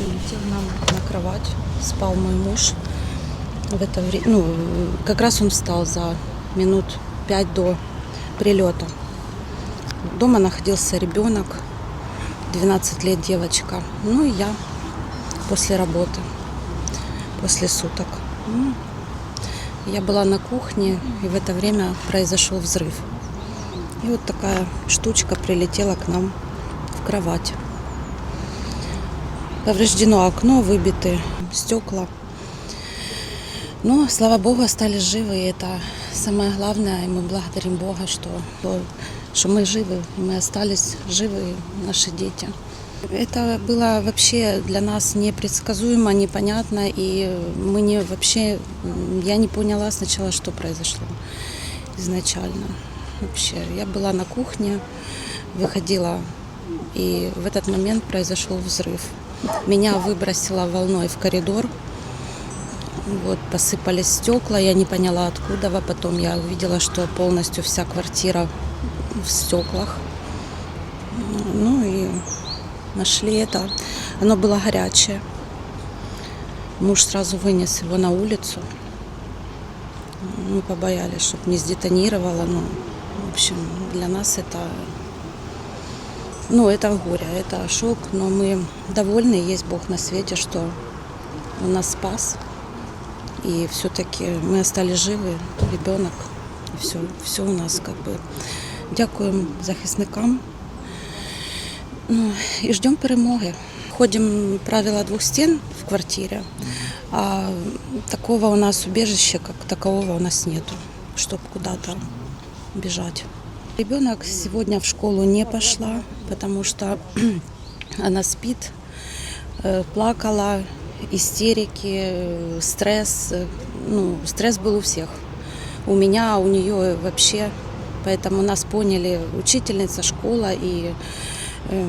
прилетел нам на кровать, спал мой муж. В это время, ну, как раз он встал за минут пять до прилета. Дома находился ребенок, 12 лет девочка. Ну и я после работы, после суток. Ну, я была на кухне, и в это время произошел взрыв. И вот такая штучка прилетела к нам в кровать. Повреждено окно, выбиты стекла. Но, слава Богу, остались живы, и это самое главное, и мы благодарим Бога, что, что мы живы, и мы остались живы, наши дети. Это было вообще для нас непредсказуемо, непонятно, и мы не вообще, я не поняла сначала, что произошло изначально. Вообще, я была на кухне, выходила, и в этот момент произошел взрыв. Меня выбросило волной в коридор, вот, посыпались стекла, я не поняла откуда, а потом я увидела, что полностью вся квартира в стеклах. Ну и нашли это. Оно было горячее. Муж сразу вынес его на улицу. Мы побоялись, чтобы не сдетонировало. Ну, в общем, для нас это, ну, это горе, это шок, но мы довольны, есть Бог на свете, что Он нас спас. И все-таки мы остались живы, ребенок, і все, все у нас как бы. Дякуємо захисникам ну, і ждемо перемоги. Ходим правила двух стен в квартире, а такого у нас убежища, как такового у нас нету, чтобы куда-то бежать. Ребенок сегодня в школу не пошла, потому что она спит, э, плакала, истерики, э, стресс. э, Ну, стресс был у всех. У меня, у нее вообще. Поэтому нас поняли учительница, школа и э,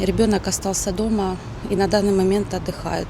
ребенок остался дома и на данный момент отдыхает.